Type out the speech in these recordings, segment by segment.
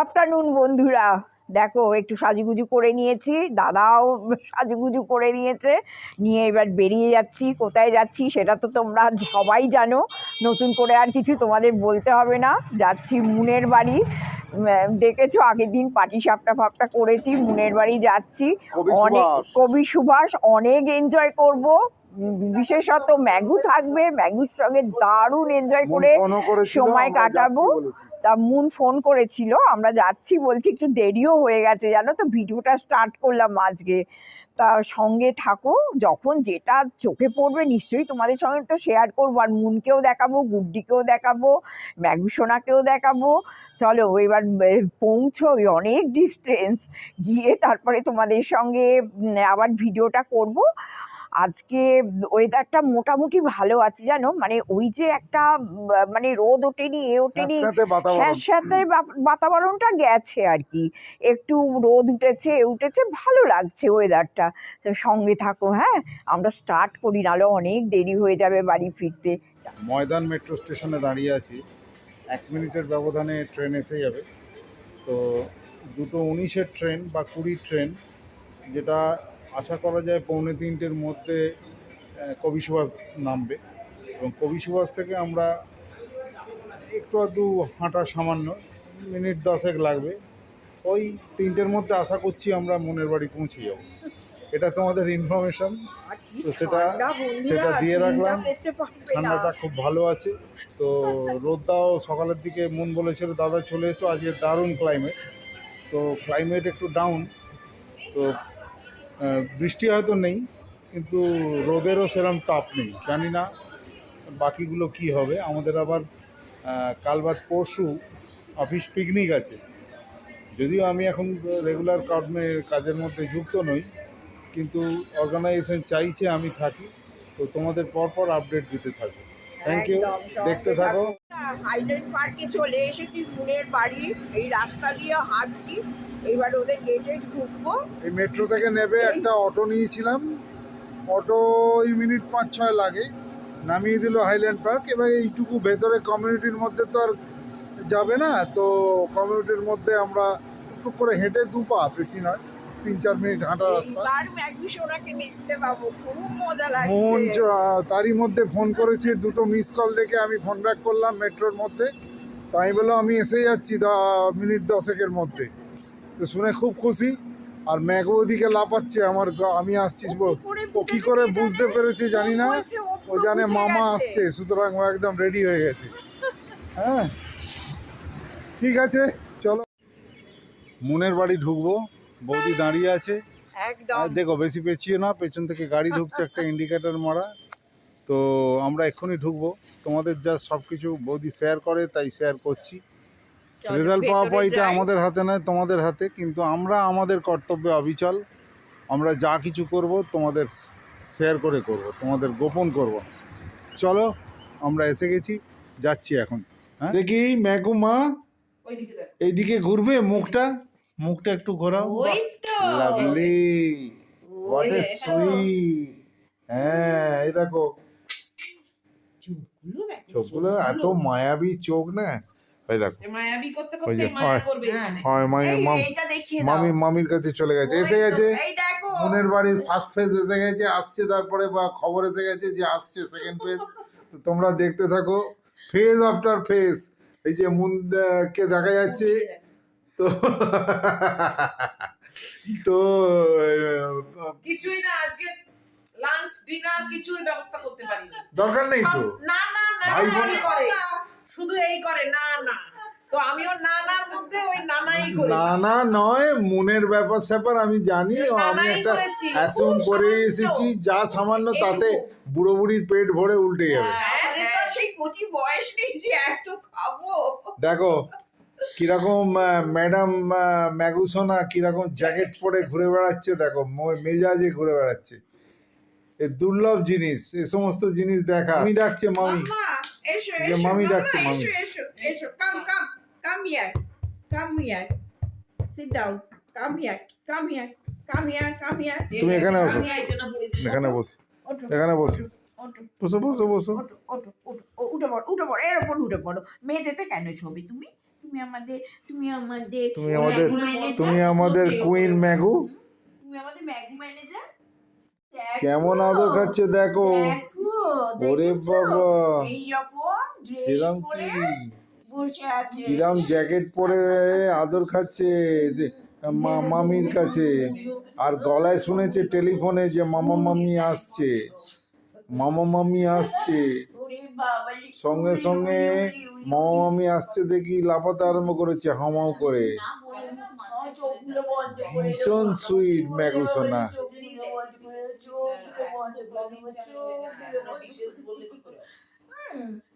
Afternoon বন্ধুরা। দেখো একটু সাজুগুজু করে নিয়েছি। দাদাও সাজুগুজু করে নিয়েছে। নিয়ে এবার বেরিয়ে যাচ্ছি। কোথায় যাচ্ছি সেটা তো তোমরা সবাই জানো। নতুন করে আর কিছু তোমাদের বলতে হবে না। যাচ্ছি মুনের বাড়ি। দেখেছ আগের দিন পাটি সাপটা ফাপটা করেছি মুনের বাড়ি যাচ্ছি। অনেক কবি সুভাষ অনেক এনজয় করব। বিশেষত ম্যাগু থাকবে। ম্যাগুর সঙ্গে দারুণ এনজয় করে সময় কাটাবো। তা মুন ফোন করেছিল, আমরা যাচ্ছি বলছি একটু দেরিও হয়ে গেছে, জানো তো ভিডিওটা স্টার্ট করলাম আজকে। তা সঙ্গে থাকো, যখন যেটা চোখে পড়বে নিশ্চয়ই তোমাদের সঙ্গে তো শেয়ার করব, আর মুনকেও দেখাবো, গুড্ডিকেও দেখাবো, ম্যাগুসোনাকেও দেখাবো। চলো এবার পৌঁছোই অনেক ডিস্টেন্স গিয়ে তারপরে তোমাদের সঙ্গে আবার ভিডিওটা করব। আজকে ওয়েদারটা মোটামুটি ভালো আছে জানো? মানে ওই যে একটা মানে রোদ ওঠেনি এ ওঠেনি স্যাঁতস্যাঁতে বাতাবরণটা গেছে আর কি একটু রোদ উঠেছে এ উঠেছে ভালো লাগছে ওয়েদারটা তো সঙ্গে থাকো হ্যাঁ? আমরা স্টার্ট করি নাহলে অনেক দেরি হয়ে যাবে বাড়ি ফিরতে। ময়দান মেট্রো স্টেশনে দাঁড়িয়ে আছি। এক মিনিটের ব্যবধানে ট্রেন এসে যাবে। তো দুটো উনিশের ট্রেন বা কুড়ির ট্রেন যেটা আশা করা যায় পৌনে তিনটের মধ্যে কবি সুভাষ নামবে। এবং কবি সুভাষ থেকে আমরা একটু আধটু হাঁটা সামান্য মিনিট দশেক লাগবে। ওই তিনটের মধ্যে আশা করছি আমরা মনের বাড়ি পৌঁছে যাব। এটা তোমাদের ইনফরমেশন তো সেটা সেটা দিয়ে রাখলাম। ঠান্ডাটা খুব ভালো আছে। তো রোদটাও সকালের দিকে মন বলেছিল দাদা চলে এসো আজকে দারুণ ক্লাইমেট তো ক্লাইমেট একটু ডাউন তো বৃষ্টি হয়তো নেই কিন্তু রোদেরও সেরম তাপ নেই। জানি না বাকিগুলো কি হবে। আমাদের আবার আহ, কাল বাদ পরশু অফিস পিকনিক আছে। যদিও আমি এখন রেগুলার কর্মে কাজের মধ্যে যুক্ত নই কিন্তু অর্গানাইজেশন চাইছে আমি থাকি। তো তোমাদের পরপর আপডেট দিতে থাকব। থ্যাংক ইউ দেখতে থাকো। হাইল্যান্ড পার্কে চলে এসেছি মুনের বাড়ি। এই রাস্তা দিয়ে হাঁটছি। এবার ওদের গেটে ঢুকবো। এই মেট্রো থেকে নেবে একটা অটো নিয়েছিলাম। অটো ওই মিনিট পাঁচ ছয় লাগে। নামিয়ে দিল হাইল্যান্ড পার্ক এবার এইটুকু ভেতরে কমিউনিটির মধ্যে তো আর যাবে না। তো কমিউনিটির মধ্যে আমরা টুক করে হেঁটে দু পা বেশি নয়। তিন চার মিনিট হাঁটা রাস্তা। দেখতে পাবো। খুব মজা মোহন লাগছে চ- তারই মধ্যে ফোন করেছে। দুটো মিস কল দেখে আমি ফোন ব্যাক করলাম মেট্রোর মধ্যে। তাই বললাম আমি এসে যাচ্ছি দা মিনিট দশেকের মধ্যে। শুনে খুব খুশি। আর ম্যাগো ওদিকে লাপাচ্ছে আমার আমি আসছি কি করে বুঝতে? পেরেছে জানি না। ও জানে মামা আসছে সুতরাং ও একদম রেডি হয়ে গেছে। হ্যাঁ? ঠিক আছে চলো। মুনের বাড়ি ঢুকবো বৌদি দাঁড়িয়ে আছে। আর দেখো বেশি পেঁচিয়ে না পেছন থেকে গাড়ি ঢুকছে একটা ইন্ডিকেটর মারা। তো আমরা এক্ষুনি ঢুকবো। তোমাদের যা সব কিছু বৌদি শেয়ার করে তাই শেয়ার করছি। রেজাল্ট পাওয়া পয়টা আমাদের হাতে নয় তোমাদের হাতে কিন্তু আমরা আমাদের কর্তব্যে অবিচল। আমরা যা কিছু করব তোমাদের শেয়ার করে করব তোমাদের গোপন করব। চলো আমরা এসে গেছি যাচ্ছি এখন। হ্যাঁ? দেখি ম্যাগুমা মা এইদিকে ঘুরবে মুখটা? মুখটা একটু ঘোরাও। ওই তো। Lovely what a. সুইট হ্যাঁ এই দেখো। চোখগুলো এত মায়াবী চোখ না? এই দেখো মায়াবি করতে করতে মায়া হয়। করবে হয় মামি মাম- এইটা দেখিয়ে দাও। মামি মামির কাছে চলে গেছে এসে গেছে এই দেখো মনের বাড়ির ফার্স্ট ফেজ এসে গেছে আসছে তারপরে বা খবর এসে গেছে যে আসছে সেকেন্ড ফেজ তো তোমরা দেখতে থাকো ফেজ আফটার ফেজ এই যে মুন কে দেখা যাচ্ছে তো তো কিছুই না আজকে লাঞ্চ ডিনার কিছুই ব্যবস্থা করতে পারিনি দরকার নেই তো না না না ভাই বোন- করে শুধু এই করে না না। তো আমিও নানার মধ্যে ওই নানাই করেছি। নানা নয় মনের ব্যাপার স্যাপার আমি জানি আমি একটা অ্যাসুম করে এসেছি যা সামান্য তাতে বুড়ো বুড়ির পেট ভরে উল্টে যাবে। হ্যাঁ, আমাদের তো সেই কচি বয়স নেই যে এত খাব। দেখো কীরকম ম্যাডাম ম্যাগুসোনা কীরকম জ্যাকেট পরে ঘুরে বেড়াচ্ছে দেখো মেজাজে ঘুরে বেড়াচ্ছে। এ দুর্লভ জিনিস এ সমস্ত জিনিস দেখা। আমি ডাকছে মামি। এসো এসো মামি মাম্মা, ডাকছে, মামি। এসো এসো এসো come come come here come here sit down come here come here come here come here তুমি এখানে বসো। এখানে বসো। এখানে বসো। বসো বসো বসো। ওঠো ওঠো উঠে পড়ো উঠে পড়ো এর ওপর উঠে পড়ো। মেঝেতে কেন তুমি তুমি? তুমি আমাদের তুমি আমাদের তুমি আমাদের তুমি আমাদের কুইন ম্যাগু তুমি আমাদের ম্যাগু ম্যানেজার? কেমন আদর খাচ্ছে দেখো। কিরাম কি? বসে জ্যাকেট পরে আদর খাচ্ছে মামির কাছে। আর গলায় শুনেছে টেলিফোনে যে মামা মামি আসছে। মামা মামি আসছে। সঙ্গে সঙ্গে মামা মামি আসছে দেখি লাফাতে আরম্ভ করেছে হামাও করে উড়ি। চোখগুলো বন্ধ করে দেবো। ভীষণ সুইট ম্যাগু সোনা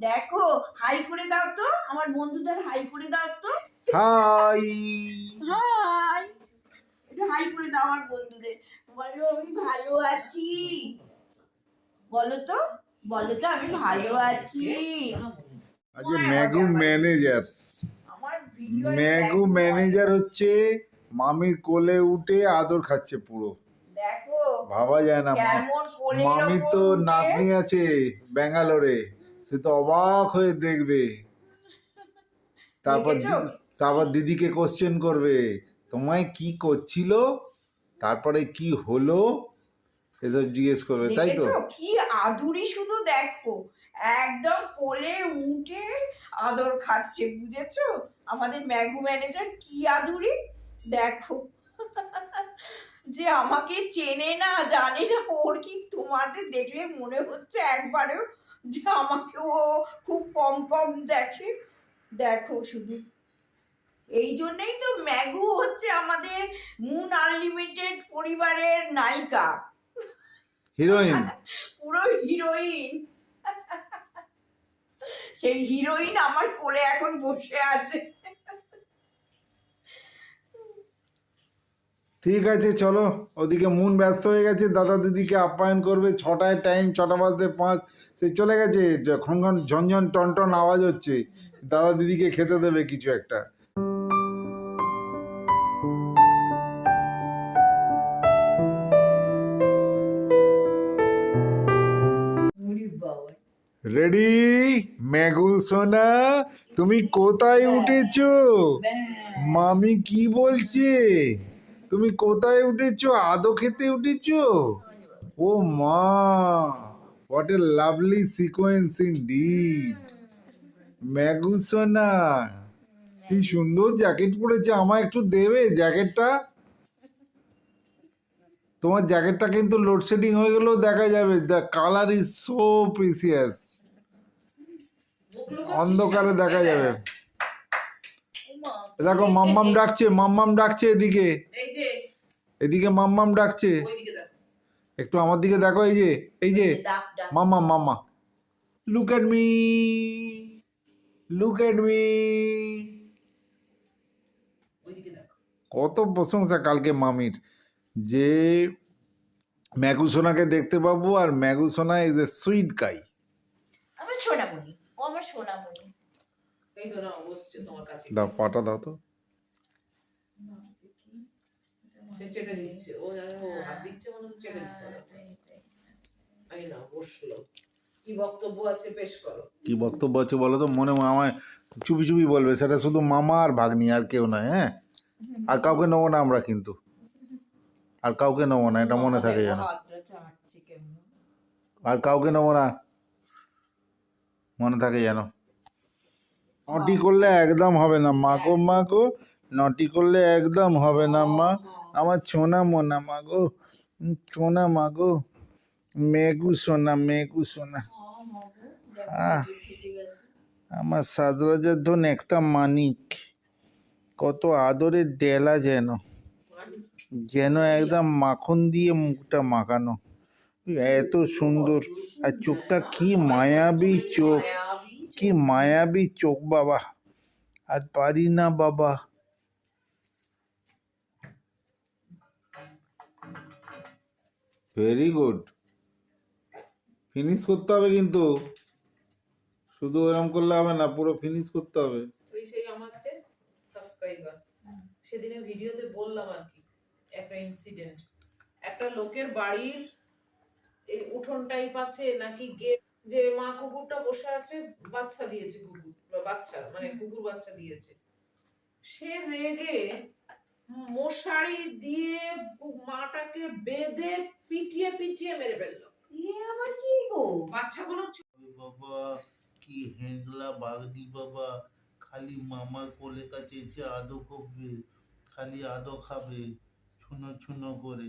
দেখো হাই করে দাও তো আমার বন্ধুদের হাই করে দাও তো। হাই। হাই। একটু হাই করে দাও আমার বন্ধুদের। বলো আমি ভালো আছি। বলো তো বলো তো আমি ভালো আছি। আচ্ছা ম্যাগু ম্যানেজার। ম্যাগু ম্যানেজার হচ্ছে মামির কোলে উঠে আদর খাচ্ছে পুরো। ভাবা যায় না মামি তো নাতনি আছে ব্যাঙ্গালোরে সে তো অবাক হয়ে দেখবে। তারপর তারপর দিদিকে কোশ্চেন করবে তোমায় কি করছিল? তারপরে কি হলো? এসব জিজ্ঞেস করবে তাই তো? কি আদুরি শুধু দেখো। একদম কোলে উঠে আদর খাচ্ছে বুঝেছ? আমাদের ম্যাগু ম্যানেজার কি আদুরি? দেখো। যে আমাকে চেনে না জানে না ওর কি তোমাদের দেখলে মনে হচ্ছে একবারেও যে আমাকে ও খুব কম কম দেখে? দেখো শুধু। এই জন্যই তো ম্যাগু হচ্ছে আমাদের মুন আনলিমিটেড পরিবারের নায়িকা। হিরোইন। পুরো হিরোইন। সেই হিরোইন আমার কোলে এখন বসে আছে। ঠিক আছে চলো। ওদিকে মন ব্যস্ত হয়ে গেছে। দাদা দিদিকে আপ্যায়ন করবে। ছটায় টাইম ছটা বাজতে পাঁচ। সে চলে গেছে। খন খন ঝনঝন টনটন আওয়াজ হচ্ছে। দাদা দিদিকে খেতে দেবে কিছু একটা। রেডি ম্যাগু সোনা তুমি কোথায় উঠেছো? মামি কি বলছে? তুমি কোথায় উঠেছো? আদো খেতে উঠেছো? ও মা what a lovely sequence in did ম্যাগুসোনা কি সুন্দর জ্যাকেট পরেছে আমায় একটু দেবে জ্যাকেটটা তোমার জ্যাকেটটা কিন্তু লোডশেডিং হয়ে গেলেও দেখা যাবে। The colour is so precious অন্ধকারে দেখা যাবে। দেখো মাম্মাম ডাকছে মাম্মাম ডাকছে এদিকে। এদিকে মাম্মাম ডাকছে। একটু আমার দিকে দেখো এই যে এই যে। Mamma. Mamma look at me look at me কত প্রশংসা কালকে মামির। যে ম্যাগু সোনাকে দেখতে পাবো আর ম্যাগু সোনা ইজ এ সুইট গাই আমার সোনামণি। ও আমার সোনামণি। এই তো না বসছে তোমার কাছে। দাও পাটা দাও তো। চেটে দিচ্ছে ও জানে হাত দিচ্ছে মানে চেটে এই না বসল। কি বক্তব্য আছে পেশ করো। কি বক্তব্য আছে বলো তো মনে আমায় চুপি চুপি বলবে সেটা শুধু মামা আর ভাগ্নি আর কেউ নয় হ্যাঁ? আর কাউকে নেব না আমরা কিন্তু। আর কাউকে নেব না এটা মনে থাকে যেন। আর কাউকে নেব না মনে থাকে যেন। নটি করলে একদম হবে না, মাগো মাগো। নটি করলে একদম হবে না, মা। আমার ছোনা মোনা, মাগো। চোনা মাগো। মেঘু সোনা মেঘু সোনা। আমার সাজরাজের ধন একটা মানিক। কত আদরের ডেলা যেন। যেন একদম মাখন দিয়ে মুখটা মাখানো। এত সুন্দর। আর চোখটা কি মায়াবী চোখ। কি মায়াবী চোখ বাবা। আর পারি না বাবা। ভেরি গুড ফিনিশ করতে হবে কিন্তু। শুধু এরকম করলে হবে না পুরো ফিনিশ করতে হবে। ওই সেই আমার সাবস্ক্রাইবার সেদিনে ভিডিওতে বললাম আর কি একটা ইনসিডেন্ট একটা লোকের বাড়ির এই উঠোন টাইপ আছে নাকি গেট যে মা কুকুরটা বসে আছে বাচ্চা দিয়েছে কুকুর বা বাচ্চা মানে কুকুর বাচ্চা দিয়েছে। সে রেগে মশারি দিয়ে মাটাকে বেঁধে পিটিয়ে পিটিয়ে মেরে ফেলল। এ আবার কি গো? বাচ্চাগুলো বাবা কি হেংলা বাগদি বাবা খালি মামার কোলে কাছে এসে আদো করবে খালি আদো খাবে ছুনো ছুনো করে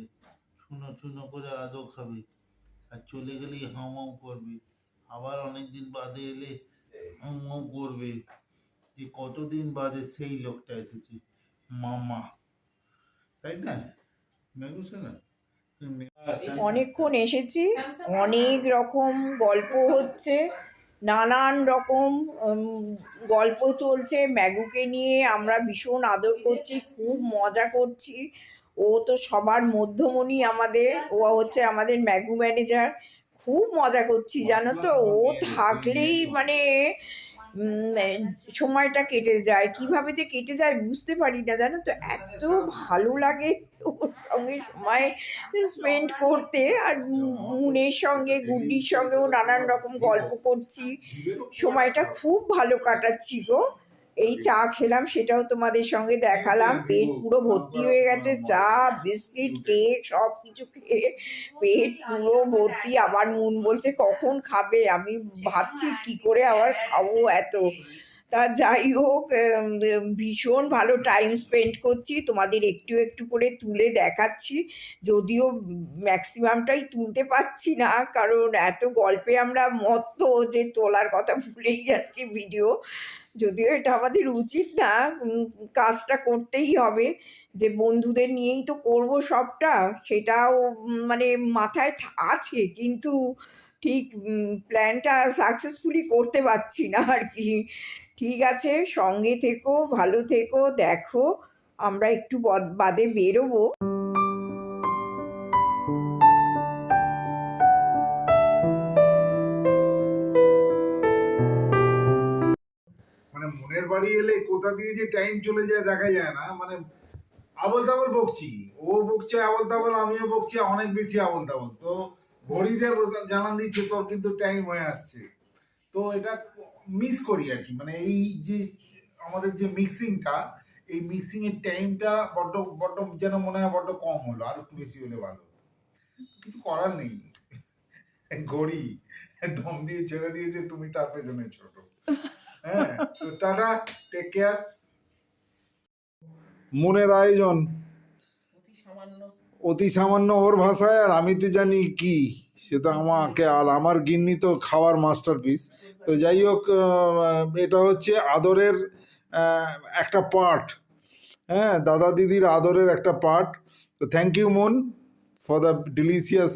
ছুনো ছুনো করে আদো খাবে আর চলে গেলেই হামাও করবে। আবার অনেকদিন বাদে এলে করবে। যে কতদিন বাদে সেই লোকটা এসেছে মামা। তাই না? অনেকক্ষণ এসেছি অনেক রকম গল্প হচ্ছে নানান রকম গল্প চলছে। ম্যাগুকে নিয়ে আমরা ভীষণ আদর করছি খুব মজা করছি। ও তো সবার মধ্যমণি আমাদের। ও হচ্ছে আমাদের ম্যাগু ম্যানেজার। খুব মজা করছি জানো তো? ও থাকলেই মানে সময়টা কেটে যায়। কীভাবে যে কেটে যায় বুঝতে পারি না জানো তো? এত ভালো লাগে ওর সঙ্গে সময় স্পেন্ড করতে আর মুনের সঙ্গে গুড্ডির সঙ্গেও নানান রকম গল্প করছি। সময়টা খুব ভালো কাটাচ্ছি গো। এই চা খেলাম সেটাও তোমাদের সঙ্গে দেখালাম। পেট পুরো ভর্তি হয়ে গেছে চা বিস্কিট কেক সব কিছু খেয়ে পেট পুরো ভর্তি। আবার মন বলছে কখন খাবে? আমি ভাবছি কি করে আবার খাব এত? তা যাই হোক ভীষণ ভালো টাইম স্পেন্ড করছি। তোমাদের একটু একটু করে তুলে দেখাচ্ছি। যদিও ম্যাক্সিমামটাই তুলতে পারছি না কারণ এত গল্পে আমরা মত্ত যে তোলার কথা ভুলেই যাচ্ছি ভিডিও যদিও এটা আমাদের উচিত না কাজটা করতেই হবে। যে বন্ধুদের নিয়েই তো করব সবটা, সেটাও মানে মাথায় আছে। কিন্তু ঠিক প্ল্যানটা সাকসেসফুলি করতে পারছি না আর কি। ঠিক আছে, সঙ্গে থেকো, ভালো থেকো, দেখো, আমরা একটু বাদে বেরোবো। বাড়ি এলে কোথা দিয়ে যে টাইম চলে যায় দেখা যায় না। মানে আবল তাবল বকছি। ও বকছে আবল তাবল আমিও বকছি অনেক বেশি আবল তাবল তো বসে জানান দিচ্ছে, তোর কিন্তু টাইম হয়ে আসছে। তো এটা মিস করি আর কি। মানে এই যে আমাদের যে মিক্সিংটা এই মিক্সিং এর টাইমটা বড্ড বড্ড যেন মনে হয় বড্ড কম হলো, আর একটু বেশি হলে ভালো। কিছু করার নেই। ঘড়ি দম দিয়ে ছেড়ে দিয়েছে, তুমি তার পেছনে ছোট। হ্যাঁ তো টাটা টেক কেয়ার মনের আয়োজন। অতি সামান্য। অতি সামান্য ওর ভাষায় আর আমি তো জানি কি সে তো আমাকে আর আমার গিন্নি তো খাওয়ার মাস্টারপিস তো যাই হোক এটা হচ্ছে আদরের একটা পার্ট হ্যাঁ দাদা দিদির আদরের একটা পার্ট তো thank you Mon for the delicious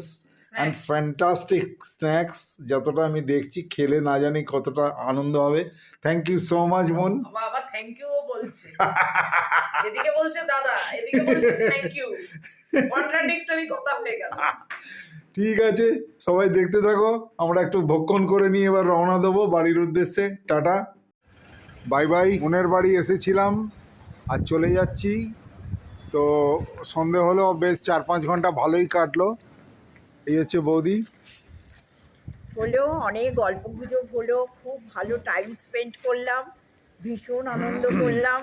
and fantastic snacks যতটা আমি দেখছি খেলে না জানি কতটা আনন্দ হবে। থ্যাংক ইউ সো মাচ মন বাবা থ্যাংক ইউ বলছে। এদিকে বলছে দাদা এদিকে বলছে থ্যাংক ইউ কন্ট্রাডিক্টরি কথা হয়ে গেল। ঠিক আছে সবাই দেখতে থাকো। আমরা একটু ভক্ষণ করে নিয়ে এবার রওনা দেবো বাড়ির উদ্দেশ্যে। টাটা। বাই বাই মনের বাড়ি এসেছিলাম আর চলে যাচ্ছি। তো সন্ধে হলো বেশ চার পাঁচ ঘণ্টা ভালোই কাটলো। এই হচ্ছে বৌদি। হলো, অনেক গল্প গুজব হলো, খুব ভালো টাইম স্পেন্ড করলাম, ভীষণ আনন্দ করলাম।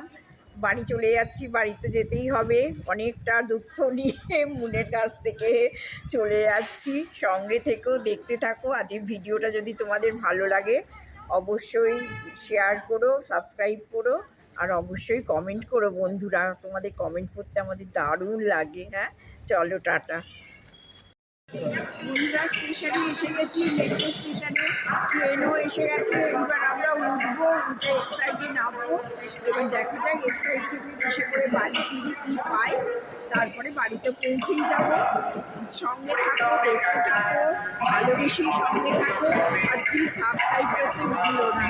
বাড়ি চলে যাচ্ছি, বাড়িতে যেতেই হবে। অনেকটা দুঃখ নিয়ে মনের কাছ থেকে চলে যাচ্ছি। সঙ্গে থেকেও দেখতে থাকো, আজকের ভিডিওটা যদি তোমাদের ভালো লাগে, অবশ্যই শেয়ার করো সাবস্ক্রাইব করো, আর অবশ্যই কমেন্ট করো বন্ধুরা। তোমাদের কমেন্ট করতে আমাদের দারুণ লাগে হ্যাঁ? চলো, টাটা। বন্ধুরা স্টেশনে এসে গেছি মেট্রো স্টেশনে ট্রেনও এসে গেছে। এবার আমরা উঠবো, উঠে এক্সাইটে নামবো। এবার দেখা যাক এক্সাইট থেকে এসে করে বাড়ি ফিরি, কী পাই। তারপরে বাড়িতে পৌঁছেই যাব। সঙ্গে থাকো, দেখতে থাকো, ভালোবেসেই সঙ্গে থাকো। আর প্লিজ সাবস্ক্রাইব করতে ভুলো না।